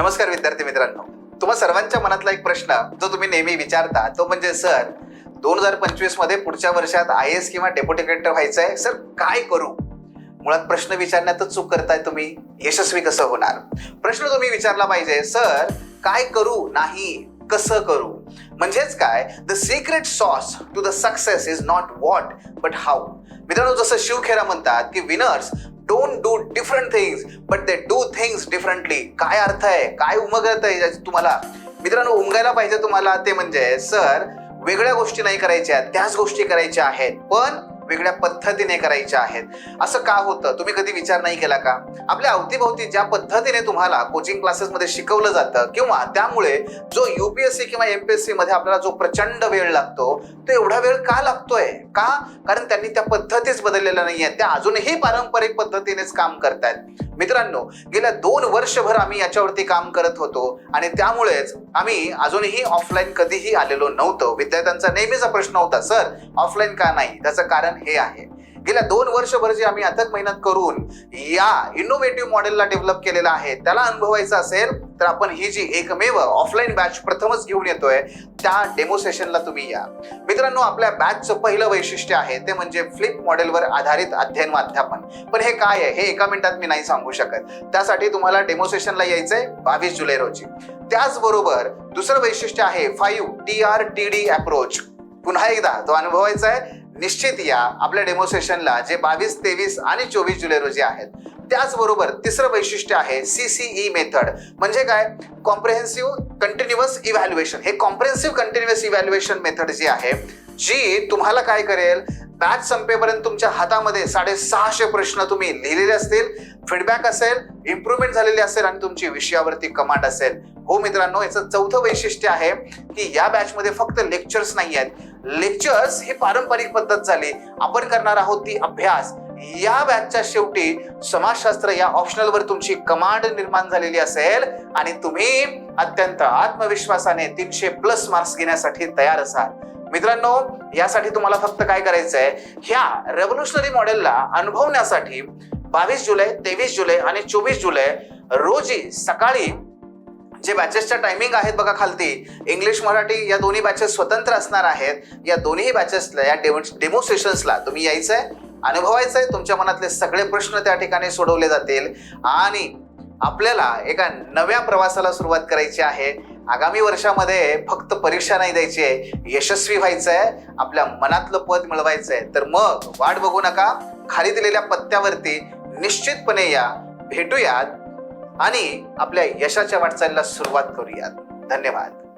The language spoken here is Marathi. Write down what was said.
नमस्कार विद्यार्थी मित्रांनो. तुम्हा सर्वांच्या मनातला एक प्रश्न जो तुम्ही नेहमी विचारता तो म्हणजे सर दोन हजार पंचवीसमध्ये पुढच्या वर्षात आय एस किंवा डेप्युटी कलेक्टर व्हायचं आहे सर काय करू? मुळात प्रश्न विचारण्यातच चूक करताय तुम्ही. यशस्वी कसं होणार? प्रश्न तुम्ही विचारला पाहिजे सर काय करू? नाही कसं करू? म्हणजेच काय? The secret sauce to the success is not what but how मित्रांनो जसं शिवखेरा म्हणतात की winners don't do different things but they do things differently काय अर्थ आहे? काय उमगत आहे तुम्हाला? मित्रांनो उमगायला पाहिजे तुम्हाला ते म्हणजे सर वेगळ्या गोष्टी नाही करायच्या त्याच गोष्टी करायच्या आहेत. पण वेगळ्या पद्धतीने करायच्या आहेत. असं का होतं? तुम्ही कधी विचार नाही केला का? आपल्या अवतीभोवती ज्या पद्धतीने तुम्हाला कोचिंग क्लासेसमध्ये शिकवलं जातं किंवा त्यामुळे जो युपीएससी किंवा एमपीएससी मध्ये आपल्याला जो प्रचंड वेळ लागतो तो एवढा वेळ का लागतोय? का? कारण त्यांनी त्या पद्धतीच बदललेल्या नाहीये त्या अजूनही पारंपरिक पद्धतीनेच काम करतायत. मित्रांनो गेल्या दोन वर्षभर आम्ही याच्यावरती काम करत होतो आणि त्यामुळेच आम्ही अजूनही ऑफलाईन कधीही आलेलो नव्हतो. विद्यार्थ्यांचा नेहमीचा प्रश्न होता सर ऑफलाईन का नाही? त्याचं कारण हे आहे. गेल्या दोन वर्षभर जे आम्ही अथक मेहनत करून या इनोव्हेटिव्ह मॉडेलला डेव्हलप केलेलं आहे त्याला अनुभवायचं असेल तर आपण ही जी एकमेव ऑफलाईन बॅच प्रथमच घेऊन येतोय त्या डेमो सेशनला तुम्ही या. मित्रांनो आपल्या बॅचचं पहिलं वैशिष्ट्य आहे ते म्हणजे फ्लिप मॉडेलवर आधारित अध्ययन व अध्यापन. पण हे काय आहे हे एका मिनिटात मी नाही सांगू शकत. त्यासाठी तुम्हाला डेमो सेशनला यायचंय बावीस जुलै रोजी. त्याचबरोबर दुसरं वैशिष्ट्य आहे five T R T D approach पुन्हा एकदा तो अनुभवायचा आहे. निश्चित या आपल्या डेमॉन्स्ट्रेशनला जे बावीस तेवीस आणि चोवीस जुलै रोजी आहेत. त्याचबरोबर तिसरं वैशिष्ट्य आहे सी सी ई मेथड म्हणजे काय? कॉम्प्रेहेन्सिव्ह कंटिन्युअस इव्हॅल्युएशन हे कॉम्प्रेहेन्सिव्ह कंटिन्युअस इव्हॅल्युएशन मेथड जी आहे जी तुम्हाला काय करेल? बॅच संपेपर्यंत तुमच्या हातामध्ये साडेसहाशे प्रश्न तुम्ही लिहिलेले असतील फीडबॅक असेल इम्प्रुव्हमेंट झालेली असेल आणि तुमची विषयावरती कमांड असेल. हो मित्रांनो याचं चौथं वैशिष्ट्य आहे की या बॅचमध्ये फक्त लेक्चर्स नाही आहेत लेक्चर्स ही पारंपरिक पद्धत झाली. आपण करणार आहोत ती अभ्यास. या बॅचच्या शेवटी समाजशास्त्र या ऑप्शनलवर तुमची कमांड निर्माण झालेली असेल आणि तुम्ही अत्यंत आत्मविश्वासाने तीनशे प्लस मार्क्स घेण्यासाठी तयार असाल. मित्रांनो यासाठी तुम्हाला फक्त काय करायचं आहे ह्या रेव्होल्युशनरी मॉडेलला अनुभवण्यासाठी बावीस जुलै तेवीस जुलै आणि चोवीस जुलै रोजी सकाळी जे बॅचेसच्या टायमिंग आहेत बघा खालती. इंग्लिश मराठी या दोन्ही बॅचेस स्वतंत्र असणार आहेत. या दोन्ही बॅचेसला या डेमो डेमो सेशन्सला तुम्ही अनुभवायचं आहे तुमच्या मनातले सगळे प्रश्न त्या ठिकाणी सोडवले जातील. आणि आपल्याला एका नव्या प्रवासाला सुरुवात करायची आहे. आगामी वर्षामध्ये फक्त परीक्षा नाही द्यायची आहे. यशस्वी व्हायचं आहे आपल्या मनातलं पद मिळवायचं आहे तर मग वाट बघू नका. खाली दिलेल्या पत्त्यावरती निश्चितपणे या भेटूयात. आणि आपल्या यशाच्या वाटचालीला सुरुवात करूयात. धन्यवाद.